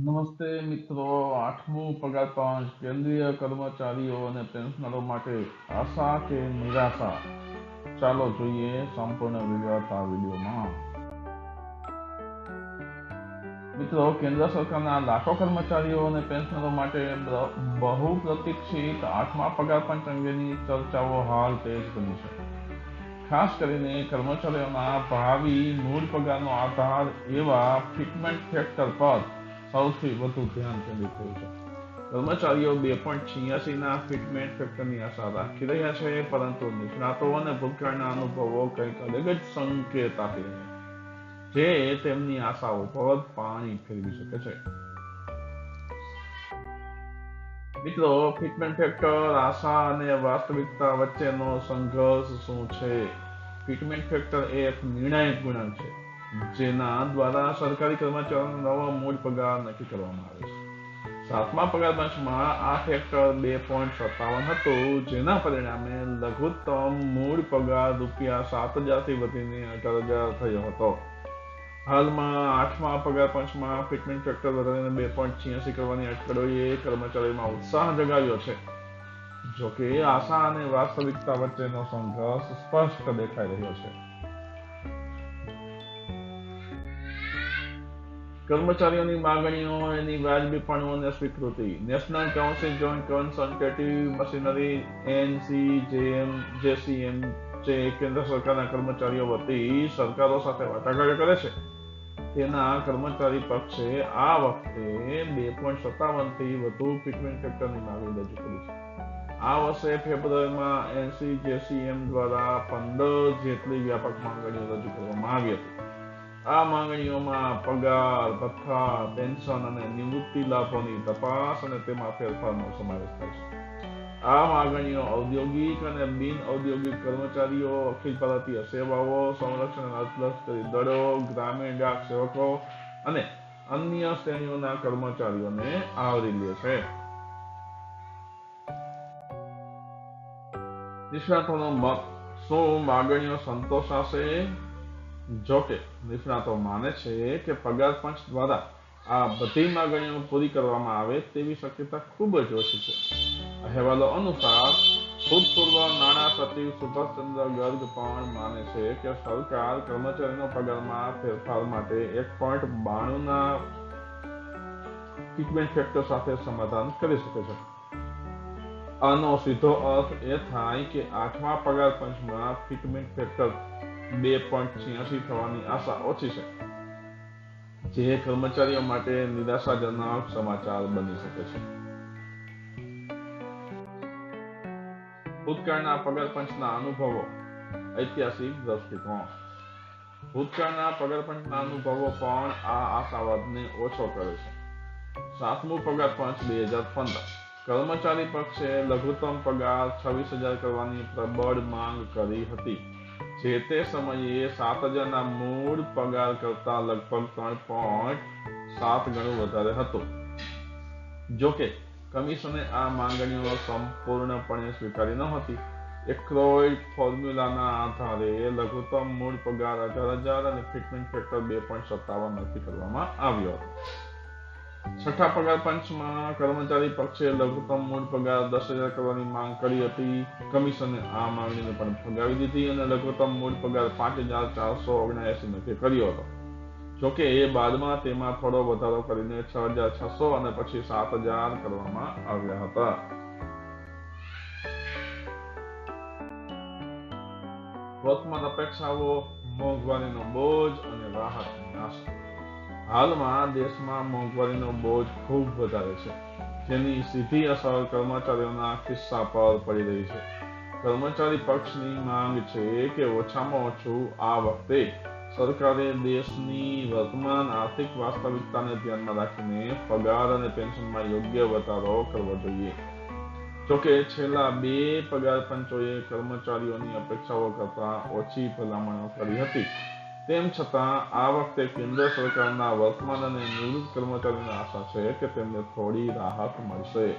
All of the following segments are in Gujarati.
નમસ્તે મિત્રો, આઠમું પગાર પાંચ. કેન્દ્રીય કર્મચારીઓ અને પેન્શનરો માટે આશા કે નિરાશા. ચાલો જોઈએ સંપૂર્ણ વિગત આ વિડીયોમાં. મિત્રો, કેન્દ્ર સરકારના લાખો કર્મચારીઓ અને પેન્શનરો માટે બહુ પ્રતીક્ષિત આઠમા પગાર પંચ અંગેની ચર્ચાઓ હાલ તેજ બની છે. ખાસ કરીને કર્મચારીઓના ભાવિ મૂળ પગારનો આધાર એવા ફિટમેન્ટ ફેક્ટર પર સૌથી વધુ ધ્યાન કેન્દ્રિત થયું છે. કર્મચારીઓ બે પોઈન્ટ છિયાસીના ફિટમેન્ટ ફેક્ટરની આશા રાખી રહ્યા છે, પરંતુ નિષ્ણાતો અને ભૂતકાળના અનુભવો કંઈક અલગ જ સંકેત આપી રહ્યા જે તેમની આશાઓ પર પાણી ફેરવી શકે છે. મિત્રો ફિટમેન્ટ ફેક્ટર આશા અને વાસ્તવિકતા વચ્ચેનો સંઘર્ષ શું છે? ફિટમેન્ટ ફેક્ટર એ એક નિર્ણાયક ગુણાંક છે. જેના દ્વારા સરકારી કર્મચારીનો નવો મૂળ પગાર નક્કી કરવામાં આવે છે. સાતમા પગાર આ ફેક્ટર બે પોઈન્ટ સત્તાવન હતો, જેના પરિણામે લઘુત્તમ મૂળ પગાર રૂપિયા સાત હજારથી વધીને અઢાર હજાર થયો હતો. હાલમાં આઠમા પગાર પંચમાં ફિટમેન્ટ ફેક્ટર વધારીને બે પોઈન્ટ છ્યાસી કરવાની અટકળોએ કર્મચારીમાં ઉત્સાહ જગાવ્યો છે. જોકે આશા અને વાસ્તવિકતા વચ્ચેનો સંઘર્ષ સ્પષ્ટ દેખાઈ રહ્યો છે. કર્મચારીઓની માગણીઓ, એની વાજબીપણું સ્વીકૃતિ. National council joint consultative machinery NCJM JCM જે કેન્દ્ર સરકારના કર્મચારીઓ વતી સરકારો સાથે વાટાઘાટો કરે છે. તેના કર્મચારી પક્ષે આ વખતે બે પોઈન્ટ સત્તાવનથી વધુ ફિટમેન્ટ ફેક્ટરની માગણી રજૂ કરી છે. આ વર્ષે ફેબ્રુઆરીમાં એનસીજેસીએમ દ્વારા પંદર જેટલી વ્યાપક માંગણીઓ રજૂ કરવામાં આવી હતી. આ માંગણીઓમાં પગાર, ભથ્થા, પેન્શન અને નિવૃત્તિ લાભોની તપાસ અને તેમાં ફેરફારનો સમાવેશ થાય છે. આ માંગણીઓ ઔદ્યોગિક અને બિન ઔદ્યોગિક કર્મચારીઓ, અખિલ ભારતીય સેવાઓ, સંરક્ષણ અર્ધલશ્કરી દળો, ગ્રામીણ ડાક સેવકો અને અન્ય શ્રેણીઓના કર્મચારીઓને આવરી લે છે. નિષ્ણાતોનો મત શું માગણીઓ સંતોષાશે. જોકે નિષ્ણાતો માને છે કે પગાર પંચ દ્વારા આ બધી માગણીઓ પૂરી કરવામાં આવે તેવી શક્યતા ખૂબ જ ઓછી છે. અહેવાલો અનુસાર, ભૂતપૂર્વ નાણાં સચિવ સુભાષચંદ્ર ગર્ગ પણ માને છે કે સરકાર કર્મચારીનો પગારમાં ફેરફાર માટે એક પોઈન્ટ બાણુંના ટ્રીટમેન્ટ ફેક્ટર સાથે સમાધાન કરી શકે છે. આનો સીધો અર્થ એ થાય કે આઠમા પગાર પંચમાં ફિટમેન્ટ ફેક્ટર બે પોઈન્ટ છ્યાસી થવાની આશા ઓછી છે. જે કર્મચારીઓ માટે નિરાશાજનક સમાચાર બની શકે છે. ભૂતકાળના પગાર પંચના અનુભવો, ઐતિહાસિક દ્રષ્ટિકોણ. ભૂતકાળના પગાર પંચના અનુભવો પણ આ આશાવાદને ઓછો કરે છે. સાતમું પગાર પંચ બે હજાર પંદર. કર્મચારી પક્ષે લઘુત્તમ પગાર છવ્વીસ હજાર કરવાની પ્રબળ માંગ કરી હતી. જે તે સમયે સાત હજારના મૂળ પગાર કરતા લગભગ ત્રણ પોઈન્ટ સાત ગણું વધારે હતું. જોકે કમિશને આ માંગણીઓ સંપૂર્ણપણે સ્વીકારી નહોતી. એક્રોઇડ ફોર્મ્યુલાના આધારે લઘુત્તમ મૂળ પગાર અઢાર હજાર અને ફિટમેન્ટ ફેક્ટર બે પોઈન્ટ સત્તાવન નક્કી કરવામાં આવ્યો હતો. છઠ્ઠા પગાર પંચમાં કર્મચારી પક્ષે લઘુત્તમ મૂળ પગાર દસ હજાર કરવાની માંગ કરી હતી. કમિશને આ માંગણીને પણ ફગાવી દીધી અને લઘુત્તમ મૂળ પગાર પાંચ હજાર ચારસો ઓગણએસી નક્કી કર્યો હતો. જોકે એ બાદમાં તેમાં થોડો વધારો કરીને છ હજાર છસો અને પછી સાત હજાર કરવામાં આવ્યા હતા. વર્તમાન અપેક્ષાઓ મોંઘવારીનો બોજ અને રાહતની આશા હાલમાં દેશમાં મોંઘવારીનો બોજ ખૂબ વધારે છે. જેની સીધી અસર કર્મચારીઓના ખિસ્સા પર પડી રહી છે. કર્મચારી પક્ષની માંગ છે કે ઓછામાં ઓછું આ વખતે સરકારે દેશની વર્તમાન આર્થિક વાસ્તવિકતાને ધ્યાનમાં રાખીને પગાર અને પેન્શનમાં યોગ્ય વધારો કરવો જોઈએ. જોકે છેલ્લા બે પગાર પંચોએ કર્મચારીઓની અપેક્ષાઓ કરતા ઓછી ભલામણો કરી હતી. તેમ છતાં, આ વખતે કેન્દ્ર સરકારના વર્તમાન અને નિવૃત્ત કર્મચારીઓને આશા છે કે તેમને થોડી રાહત મળશે.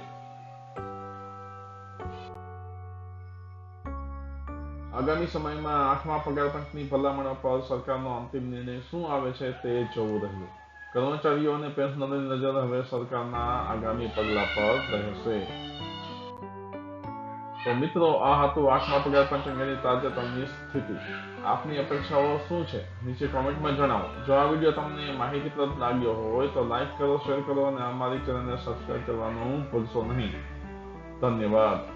આગામી સમયમાં આઠમા પગાર પંચની ભલામણ પર સરકારનો અંતિમ નિર્ણય શું આવે છે તે જોવું રહ્યું. કર્મચારીઓ અને પેન્શનરની નજર હવે સરકારના આગામી પગલા પર રહેશે. તો મિત્રો, આ હતું આઠમા પગાર પંચ અંગેની તાજેતરની સ્થિતિ. આપની અપેક્ષાઓ શું છે? નીચે કોમેન્ટમાં જણાવો. જો આ વીડિયો તમને માહિતીપ્રદ લાગ્યો હોય તો લાઈક કરો, શેર કરો અને અમારી ચેનલને સબસ્ક્રાઇબ કરવાનું ભૂલશો નહીં. ધન્યવાદ.